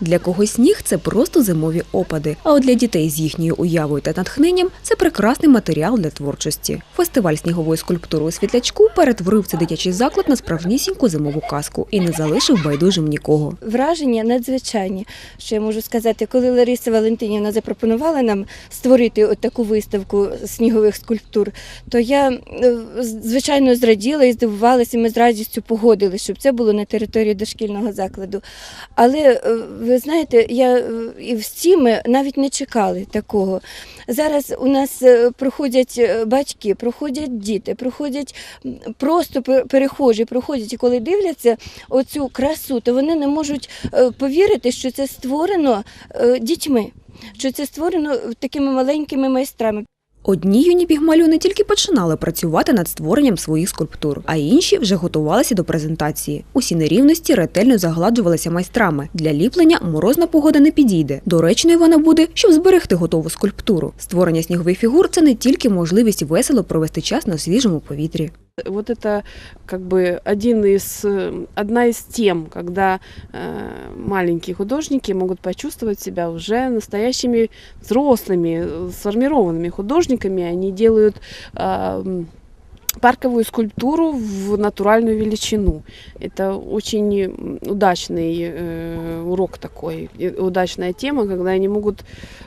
Для когось сніг це просто зимові опади. А от для дітей з їхньою уявою та натхненням це прекрасний матеріал для творчості. Фестиваль снігової скульптури у світлячку перетворив цей дитячий заклад на справжнісіньку зимову казку і не залишив байдужим нікого. Враження надзвичайні. Що я можу сказати, коли Лариса Валентинівна запропонувала нам створити от таку виставку снігових скульптур, то я е, звичайно зраділа і здивувалася, і ми з радістю погодилися, щоб це було на території дошкільного закладу. Але е, ви знаєте, я е, і всі ми навіть не чекали такого. Зараз у нас е, проходять е, батьки, проходять діти, проходять просто перехожі, проходять і коли дивляться оцю красу, то вони не можуть повірити, що це створено дітьми, що це створено такими маленькими майстрами. Одні юні пігмалю не тільки починали працювати над створенням своїх скульптур, а інші вже готувалися до презентації. Усі нерівності ретельно загладжувалися майстрами. Для ліплення морозна погода не підійде. Доречною вона буде, щоб зберегти готову скульптуру. Створення снігових фігур це не тільки можливість весело провести час на свіжому повітрі. Вот это как бы один из, э, одна из тем, когда э, маленькие художники могут почувствовать себя уже настоящими взрослыми, э, сформированными художниками. Они делают м, парковую скульптуру в натуральную величину. Это очень удачный э, урок такой, удачная тема, когда они могут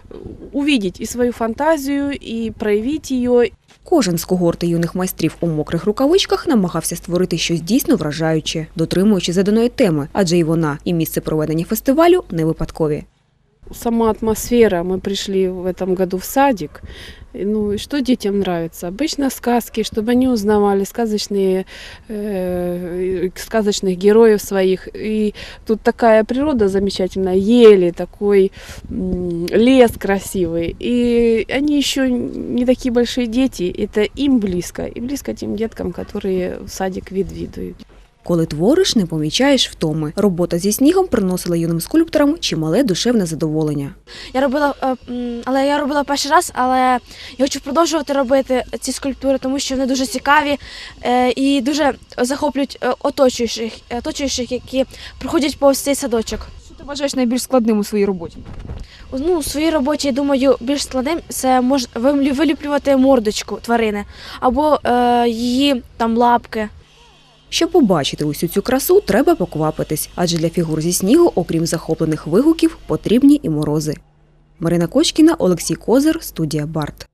э, увидеть и свою фантазию, и проявить ее, Кожен з когорти юних майстрів у мокрих рукавичках намагався створити щось дійсно вражаюче, дотримуючи заданої теми, адже і вона, і місце проведення фестивалю не випадкові. Сама атмосфера. Мы пришли в этом году в садик. Ну, что детям нравится? Обычно сказки, чтобы они узнавали сказочные, э, сказочных героев своих. И тут такая природа замечательная, ели, такой м, лес красивый. И они еще не такие большие дети, это им близко. И близко тем деткам, которые в садик відвідують. Коли твориш, не помічаєш втоми. Робота зі снігом приносила юним скульпторам чимале душевне задоволення. Я робила, е, але я робила перший раз, але я хочу продовжувати робити ці скульптури, тому що вони дуже цікаві е, і дуже захоплюють е, оточуючих, оточуючих, які проходять повз цей садочок. Що ти вважаєш найбільш складним у своїй роботі? Ну, у своїй роботі, я думаю, більш складним це мож виліплювати мордочку тварини або е, її там лапки. Щоб побачити усю цю красу, треба поквапитись, адже для фігур зі снігу, окрім захоплених вигуків, потрібні і морози. Марина Кочкіна, Олексій Козир, студія Барт.